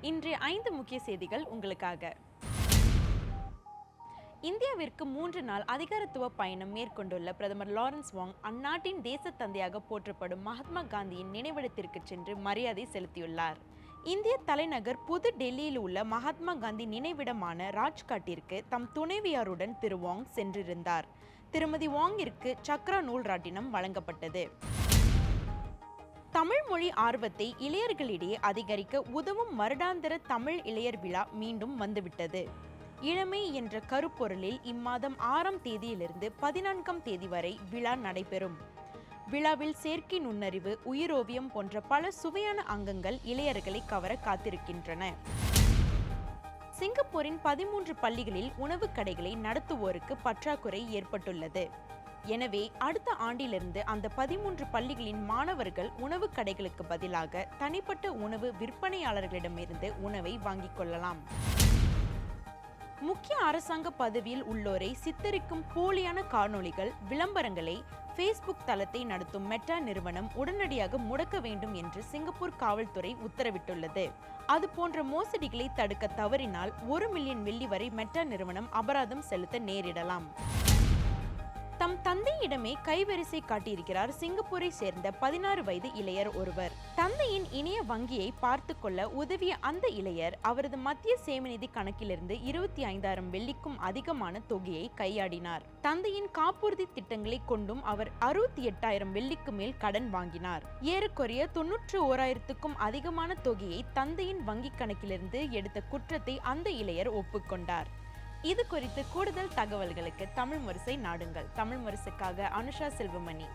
இன்றைய ஐந்து முக்கிய செய்திகள் உங்களுக்காக. இந்தியாவிற்கு மூன்று நாள் அதிகாரத்துவ பயணம் மேற்கொண்டுள்ள பிரதமர் லாரன்ஸ் வாங் அந்நாட்டின் தேசத்தந்தையாக போற்றப்படும் மகாத்மா காந்தியின் நினைவிடத்திற்கு சென்று மரியாதை செலுத்தியுள்ளார். இந்திய தலைநகர் புது டெல்லியில் உள்ள மகாத்மா காந்தி நினைவிடமான ராஜ்காட்டிற்கு தம் துணைவியாருடன் திரு வாங் சென்றிருந்தார். திருமதி வாங்கிற்கு சக்ரா நூல் ராட்டினம் வழங்கப்பட்டது. தமிழ் மொழி ஆர்வத்தை இளையர்களிடையே அதிகரிக்க உதவும் வருடாந்திர தமிழ் இளையர் விழா மீண்டும் வந்துவிட்டது. இளமை என்ற கருப்பொருளில் இம்மாதம் ஆறாம் தேதியிலிருந்து பதினான்காம் தேதி வரை விழா நடைபெறும். விழாவில் செயற்கை நுண்ணறிவு உயிரோவியம் போன்ற பல சுவையான அங்கங்கள் இளையர்களை கவர காத்திருக்கின்றன. சிங்கப்பூரின் பதிமூன்று பள்ளிகளில் உணவுக் கடைகளை நடத்துவோருக்கு பற்றாக்குறை ஏற்பட்டுள்ளது. எனவே அடுத்த ஆண்டிலிருந்து அந்த பதிமூன்று பள்ளிகளின் மாணவர்கள் உணவுக் கடைகளுக்கு பதிலாக தனிப்பட்ட உணவு விற்பனையாளர்களிடமிருந்து உணவை வாங்கிக் கொள்ளலாம். முக்கிய அரசாங்க பதவியில் உள்ளோரை சித்தரிக்கும் போலியான காணொளிகள் விளம்பரங்களை ஃபேஸ்புக் தளத்தை நடத்தும் மெட்டா நிறுவனம் உடனடியாக முடக்க வேண்டும் என்று சிங்கப்பூர் காவல்துறை உத்தரவிட்டுள்ளது. அது போன்ற மோசடிகளை தடுக்க தவறினால் ஒரு மில்லியன் வெள்ளி வரை மெட்டா நிறுவனம் அபராதம் செலுத்த நேரிடலாம். தந்தையிடமே கைவரிசை காட்டியிருக்கிறார் சிங்கப்பூரை சேர்ந்த பதினாறு வயது இளையர் ஒருவர். தந்தையின் இணைய வங்கியை பார்த்து கொள்ள உதவிய அந்த இளையர் அவரது மத்திய சேமநிதி கணக்கிலிருந்து இருபத்தி ஐந்தாயிரம் வெள்ளிக்கும் அதிகமான தொகையை கையாடினார். தந்தையின் காப்புறுதி திட்டங்களை கொண்டும் அவர் அறுபத்தி எட்டாயிரம் வெள்ளிக்கு மேல் கடன் வாங்கினார். ஏறக்குறைய தொன்னூற்று ஓராயிரத்துக்கும் அதிகமான தொகையை தந்தையின் வங்கிக் கணக்கிலிருந்து எடுத்த குற்றத்தை அந்த இளையர் ஒப்புக்கொண்டார். இது குறித்து கூடுதல் தகவல்களுக்கு தமிழ் முரசை நாடுங்கள். தமிழ் முரசுக்காக அனுஷா செல்வமணி.